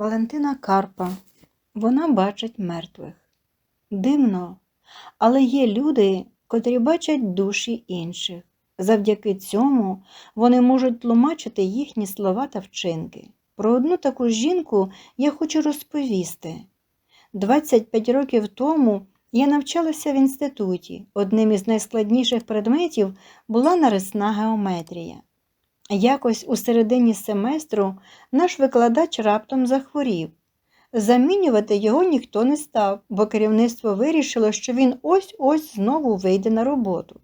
Валентина Карпа. Вона бачить мертвих. Дивно, але є люди, котрі бачать душі інших. Завдяки цьому вони можуть тлумачити їхні слова та вчинки. Про одну таку жінку я хочу розповісти. 25 років тому я навчалася в інституті. Одним із найскладніших предметів була нарисна геометрія. Якось у середині семестру наш викладач раптом захворів. Замінювати його ніхто не став, бо керівництво вирішило, що він ось-ось знову вийде на роботу.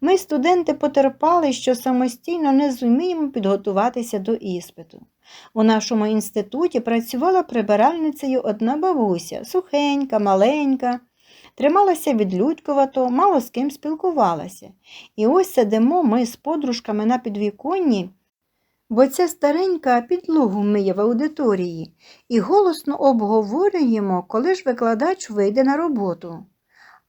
Ми, студенти, потерпали, що самостійно не зуміємо підготуватися до іспиту. У нашому інституті працювала прибиральницею одна бабуся, сухенька, маленька, трималася відлюдькувато, мало з ким спілкувалася. І ось сидимо ми з подружками на підвіконні, бо ця старенька підлогу миє в аудиторії, і голосно обговорюємо, коли ж викладач вийде на роботу.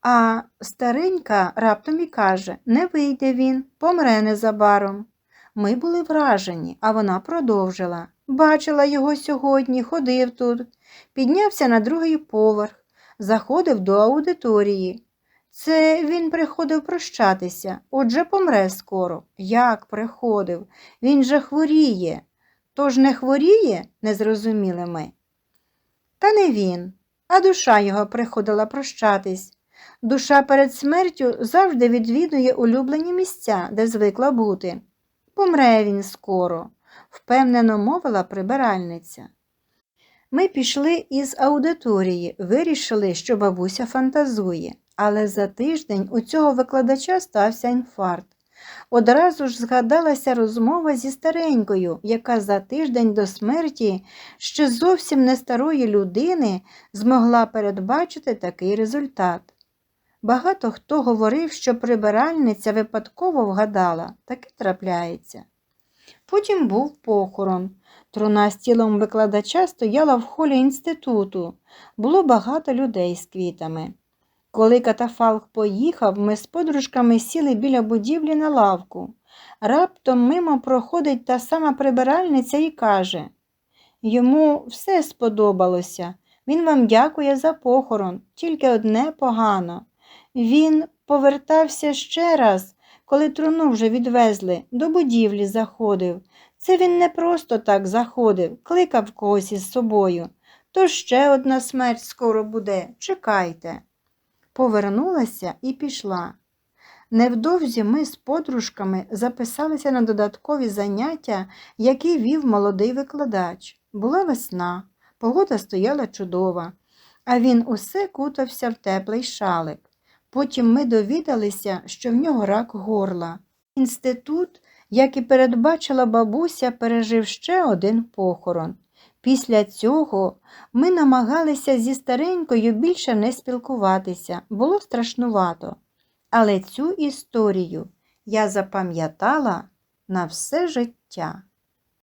А старенька раптом і каже, не вийде він, помре незабаром. Ми були вражені, а вона продовжила. Бачила його сьогодні, ходив тут, піднявся на другий поверх, заходив до аудиторії. Це він приходив прощатися, отже помре скоро. Як приходив? Він же хворіє. Тож не хворіє, не зрозуміли ми. Та не він, а душа його приходила прощатись. Душа перед смертю завжди відвідує улюблені місця, де звикла бути. Помре він скоро, впевнено мовила прибиральниця. Ми пішли із аудиторії, вирішили, що бабуся фантазує, але за тиждень у цього викладача стався інфаркт. Одразу ж згадалася розмова зі старенькою, яка за тиждень до смерті ще зовсім не старої людини змогла передбачити такий результат. Багато хто говорив, що прибиральниця випадково вгадала, таке трапляється. Потім був похорон. Труна з тілом викладача стояла в холі інституту. Було багато людей з квітами. Коли катафалк поїхав, ми з подружками сіли біля будівлі на лавку. Раптом мимо проходить та сама прибиральниця і каже йому все сподобалося. Він вам дякує за похорон, тільки одне погано. Він повертався ще раз, коли труну вже відвезли, до будівлі заходив. Це він не просто так заходив, кликав когось із собою. То ще одна смерть скоро буде, чекайте. Повернулася і пішла. Невдовзі ми з подружками записалися на додаткові заняття, які вів молодий викладач. Була весна, погода стояла чудова, а він усе кутався в теплий шалик. Потім ми довідалися, що в нього рак горла. Інститут, як і передбачила бабуся, пережив ще один похорон. Після цього ми намагалися зі старенькою більше не спілкуватися, було страшнувато. Але цю історію я запам'ятала на все життя.